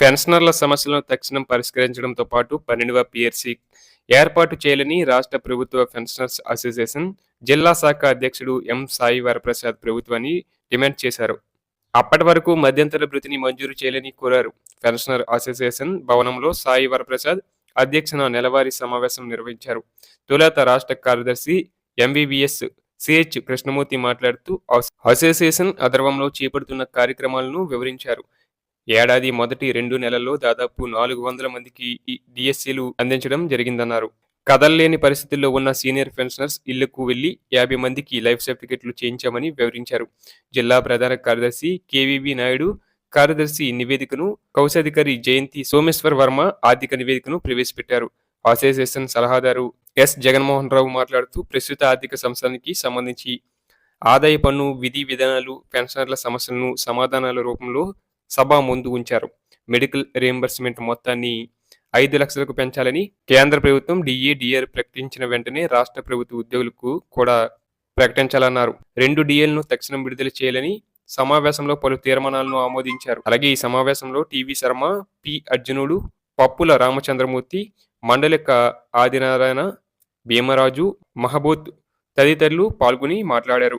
పెన్షనర్ల సమస్యలను తక్షణం పరిష్కరించడంతో పాటు పన్నెండవ పిఎర్సి ఏర్పాటు చేయాలని రాష్ట్ర ప్రభుత్వ పెన్షనర్స్ అసోసియేషన్ జిల్లా శాఖ అధ్యక్షుడు ఎం సాయి వరప్రసాద్ ప్రభుత్వాన్ని డిమాండ్ చేశారు. అప్పటి వరకు మధ్యంతర భృతిని మంజూరు చేయాలని కోరారు. పెన్షనర్ అసోసియేషన్ భవనంలో సాయి వరప్రసాద్ అధ్యక్షన నెలవారీ సమావేశం నిర్వహించారు. తొలుత రాష్ట్ర కార్యదర్శి ఎంబీబీఎస్ సిహెచ్ కృష్ణమూర్తి మాట్లాడుతూ అసోసియేషన్ అధర్వంలో చేపడుతున్న కార్యక్రమాలను వివరించారు. ఏడాది మొదటి రెండు నెలల్లో దాదాపు నాలుగు వందల మందికి డిఎస్సీలు అందించడం జరిగిందన్నారు. కదల్లేని పరిస్థితుల్లో ఉన్న సీనియర్ పెన్షనర్స్ ఇళ్ళకు వెళ్ళి యాభై మందికి లైఫ్ సర్టిఫికెట్లు చేయించామని వివరించారు. జిల్లా ప్రధాన కార్యదర్శి కేవీబీ నాయుడు కార్యదర్శి నివేదికను కౌశాధికారి జయంతి సోమేశ్వర్ వర్మ ఆర్థిక నివేదికను ప్రవేశపెట్టారు. అసోసియేషన్ సలహాదారు ఎస్. జగన్మోహన్ రావు మాట్లాడుతూ ప్రస్తుత ఆర్థిక సంవత్సరానికి సంబంధించి ఆదాయ పన్ను విధి విధానాలు పెన్షనర్ల సమస్యలను సమాధానాల రూపంలో సభ ముందు ఉంచారు. మెడికల్ రియంబర్స్మెంట్ మొత్తాన్ని ఐదు లక్షలకు పెంచాలని కేంద్ర ప్రభుత్వం డిఏ డిఆర్ ప్రకటించిన వెంటనే రాష్ట్ర ప్రభుత్వ ఉద్యోగులకు కూడా ప్రకటించాలన్నారు. రెండు డిఏలను తక్షణం విడుదల చేయాలని సమావేశంలో పలు తీర్మానాలను ఆమోదించారు. అలాగే ఈ సమావేశంలో టీవీ శర్మ పి అర్జునుడు పప్పుల రామచంద్రమూర్తి మండలిక ఆదినారాయణ భీమరాజు మహబూద్ తదితరులు పాల్గొని మాట్లాడారు.